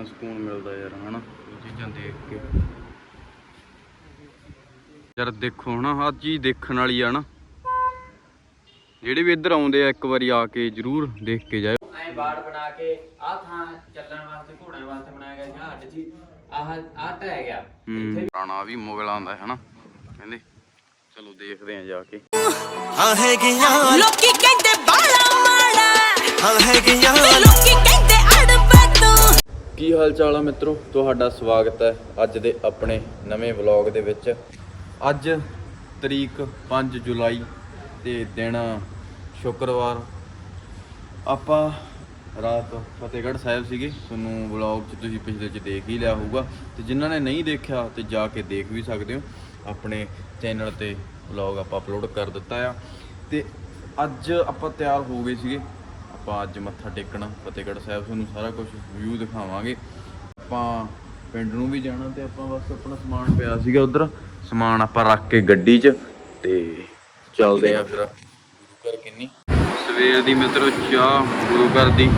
ਕਿੰਨਾ ਸਕੂਨ ਮਿਲਦਾ ਯਾਰ ਹਨਾ? ਇਹ ਚੀਜ਼ਾਂ ਦੇਖ ਕੇ। ਯਾਰ ਦੇਖੋ ਹਨਾ ਆਹ ਚੀਜ਼ ਦੇਖਣ ਵਾਲੀ ਆ ਨਾ। ਜਿਹੜੇ ਵੀ ਇੱਧਰ ਆਉਂਦੇ ਆ ਇੱਕ ਵਾਰੀ ਆ ਕੇ ਜ਼ਰੂਰ ਦੇਖ ਕੇ ਜਾਇਓ। ਐ ਬਾੜ ਬਣਾ ਕੇ ਆਹ ਥਾਂ ਚੱਲਣ ਵਾਸਤੇ ਘੋੜਿਆਂ ਵਾਸਤੇ ਬਣਾਇਆ ਗਿਆ ਸੀ ਹੱਡ ਜੀ ਆਹ ਆਹ ਟਹਿ ਗਿਆ। ਹੂੰ। ਪੁਰਾਣਾ ਵੀ ਮੁਗਲਾਂ ਦਾ ਹੈ ਹਨਾ? ਕਹਿੰਦੇ ਚਲੋ ਦੇਖਦੇ ਆ ਜਾ ਕੇ। ਹਾਂ ਹੈਗੀਆਂ। ਲੋਕੀ ਕਹਿੰਦੇ ਬਾਲਾ ਮਾੜਾ। ਹਾਂ ਹੈਗੀਆਂ। ਲੋਕੀ ਕੀ ਹਾਲ ਚਾਲ ਆ ਮਿੱਤਰੋ? ਤੁਹਾਡਾ ਸਵਾਗਤ ਹੈ ਅੱਜ ਦੇ ਆਪਣੇ ਨਵੇਂ ਵਲੌਗ ਦੇ ਵਿੱਚ। ਅੱਜ ਤਰੀਕ 5 ਜੁਲਾਈ ਤੇ ਦਿਨ ਸ਼ੁੱਕਰਵਾਰ। ਆਪਾਂ ਰਾਤ ਫਤਿਹਗੜ੍ਹ ਸਾਹਿਬ ਸੀਗੇ। ਤੁਹਾਨੂੰ ਵਲੌਗ 'ਚ ਤੁਸੀਂ ਪਿਛਲੇ 'ਚ ਦੇਖ ਹੀ ਲਿਆ ਹੋਊਗਾ। ਤੇ ਜਿਨ੍ਹਾਂ ਨੇ ਨਹੀਂ ਦੇਖਿਆ ਤੇ ਜਾ ਕੇ ਦੇਖ ਵੀ ਸਕਦੇ ਹੋ। ਆਪਣੇ ਚੈਨਲ ਤੇ ਵਲੌਗ ਆਪਾਂ ਅਪਲੋਡ ਕਰ ਦਿੱਤਾ ਆ। ਤੇ ਅੱਜ ਆਪਾਂ ਤਿਆਰ ਹੋ ਗਏ ਸੀਗੇ ਆਪਾਂ ਅੱਜ ਮੱਥਾ ਟੇਕਣਾ, ਫਤਿਹਗੜ੍ਹ ਸਾਹਿਬ ਤੁਹਾਨੂੰ ਸਾਰਾ ਕੁਝ ਵਿਊ ਦਿਖਾਵਾਂਗੇ। ਆਪਾਂ ਪਿੰਡ ਨੂੰ ਵੀ ਜਾਣਾ ਤੇ ਆਪਾਂ ਬਸ ਆਪਣਾ ਸਮਾਨ ਪਿਆ ਸੀਗਾ ਉਧਰ। ਸਮਾਨ ਆਪਾਂ ਰੱਖ ਕੇ ਗੱਡੀ 'ਚ ਤੇ ਚੱਲਦੇ ਆ ਫਿਰ। ਗੁਰੂ ਘਰ ਕਿੰਨੀ? ਸਵੇਰ ਦੀ ਮਿੱਤਰੋ ਚਾਹ, ਗੁਰੂ ਘਰ ਦੀ।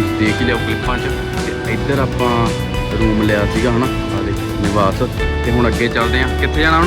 ਤੁਸੀਂ ਦੇਖ ਲਿਓ ਕਲਿੱਪਾਂ 'ਚ। ਤੇ ਇੱਧਰ ਆਪਾਂ ਰੂਮ ਲਿਆ ਸੀਗਾ, ਹਨਾ? ਆ ਦੇ ਨਿਵਾਸ। ਤੇ ਹੁਣ ਅੱਗੇ ਚੱਲਦੇ ਆਂ। ਕਿੱਥੇ ਜਾਣਾ ਹੁਣ?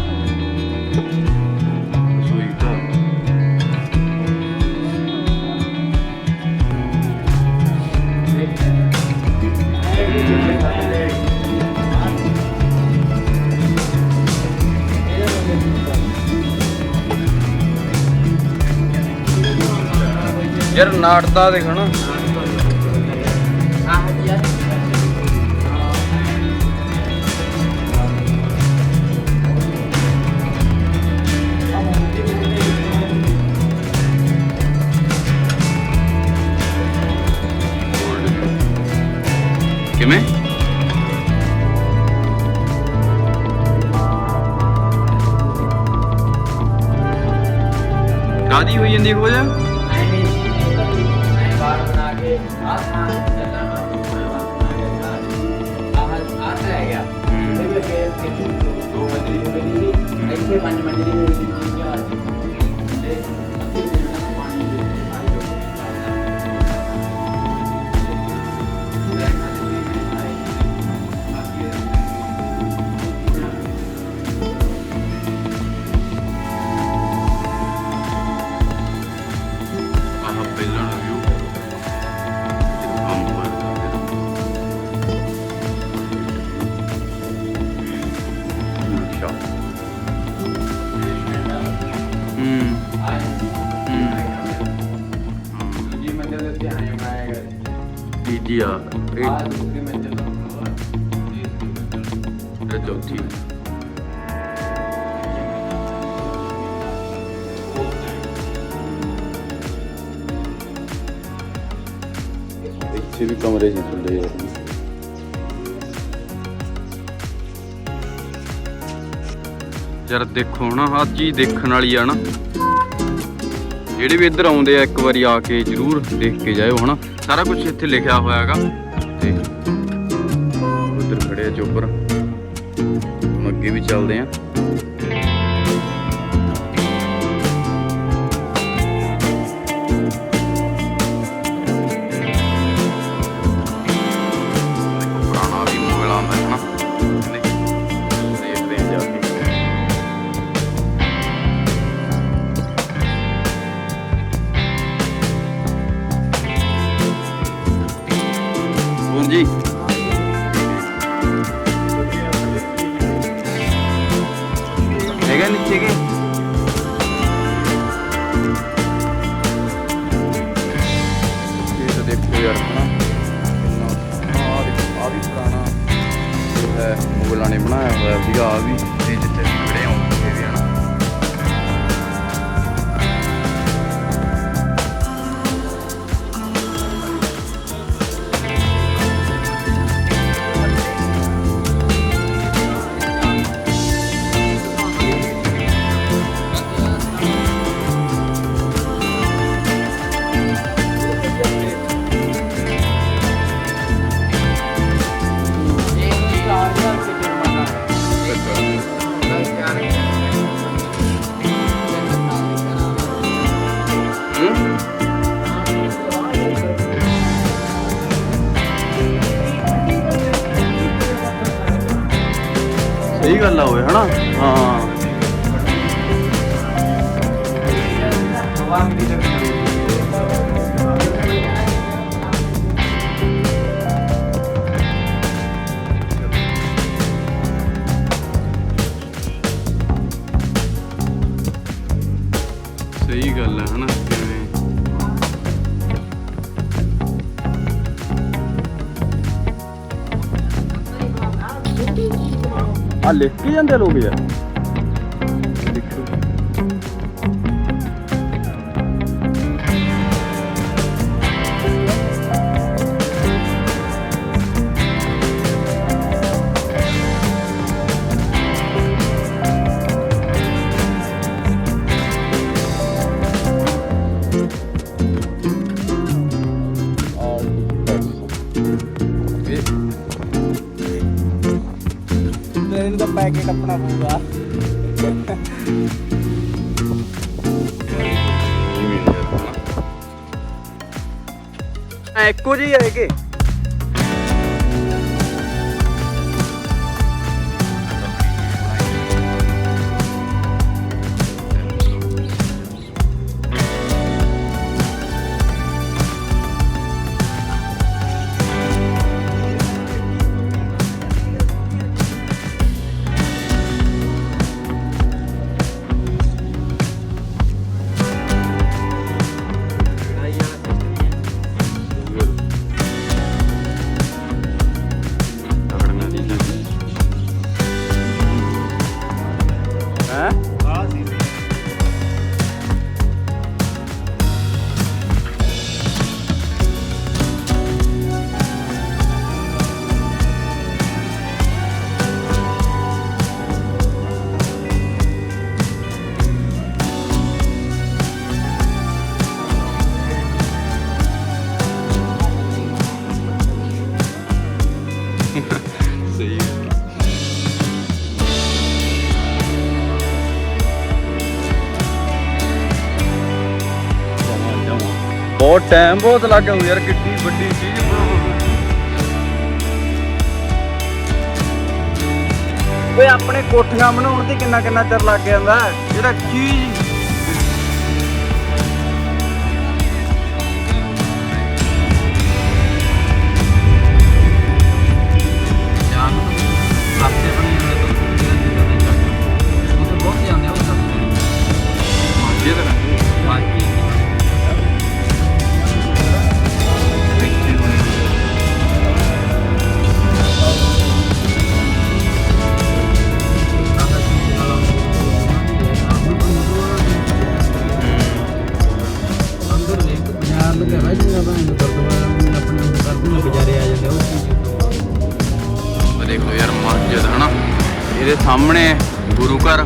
ਯਾਰ ਨਾਟਦਾ ਦੇਖਣਾ ਕਿਵੇਂ? ਕਾਦੀ ਹੋਈ ਜਾਂਦੀ ਖੋਜ? Siyempre, mani-mani rin yung video yun. ਤੀਜੀ ਆ। ਇਹ ਇਹ ਚੌਥੀ ਇੱਥੇ ਵੀ ਕਮਰੇ ਸੀ ਥੱਲੇ ਯਾਰ ਯਾਰ ਦੇਖੋ ਨਾ ਆਹ ਚੀਜ਼ ਦੇਖਣ ਵਾਲੀ ਆ ਨਾ। ਜਿਹੜੇ ਵੀ ਇੱਧਰ ਆਉਂਦੇ ਆ ਇੱਕ ਵਾਰੀ ਆ ਕੇ ਜਰੂਰ ਦੇਖ ਕੇ ਜਾਇਓ ਹਨਾ? ਸਾਰਾ ਕੁਝ ਇੱਥੇ ਲਿਖਿਆ ਹੋਇਆ ਹੈਗਾ। ਤੇ ਉਧਰ ਖੜੇ ਆ ਚੋਪਰ। ਹੁਣ ਅੱਗੇ ਵੀ ਚੱਲਦੇ ਆ। ਮੁਗਲਾਂ ਨੇ ਬਣਾਇਆ ਹੋਇਆ ਸੀਗਾ ਆ ਵੀ ਇਹ ਜਿੱਥੇ ਗੱਲ ਆ ਓਏ ਹਨਾ? ਹਾਂ। ਆ ਲਿਖ ਕੇ ਜਾਂਦੇ ਲੋਕ ਯਾਰ ਕੇ ਟੱਪਣਾ ਪਊਗਾ। ਇੱਕੋ ਜਿਹੀ ਆਏਗੇ ਉਹ ਟਾਈਮ ਬਹੁਤ ਲੱਗ ਲੱਗਾ ਯਾਰ, ਕਿੱਡੀ ਵੱਡੀ ਚੀਜ਼ ਓਏ, ਆਪਣੇ ਕੋਠੀਆਂ ਬਣਾਉਣ ਤੇ ਕਿੰਨਾ ਕਿੰਨਾ ਚਿਰ ਲੱਗ ਜਾਂਦਾ? ਜਿਹੜਾ ਚੀਜ਼ ਸਾਹਮਣੇ ਗੁਰੂ ਘਰ।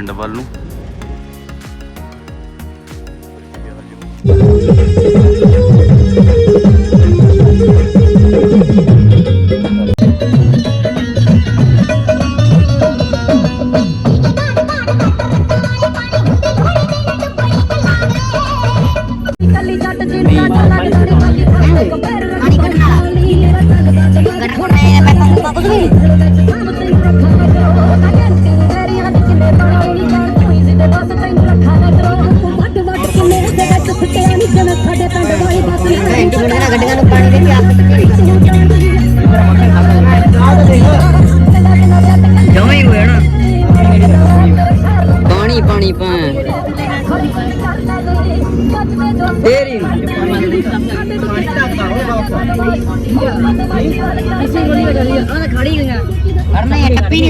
ਪਿੰਡ ਵੱਲ ਨੂੰ ਪਾਣੀ ਪਾਣੀ ਪਾ ਦੇਰੀ ਇਸੇ ਗੋਲੀ ਦਾ ਗਲੀ ਆ ਖੜੀ ਗਈਆਂ ਕਰਨਾ ਹੈ ਟੱਪੀ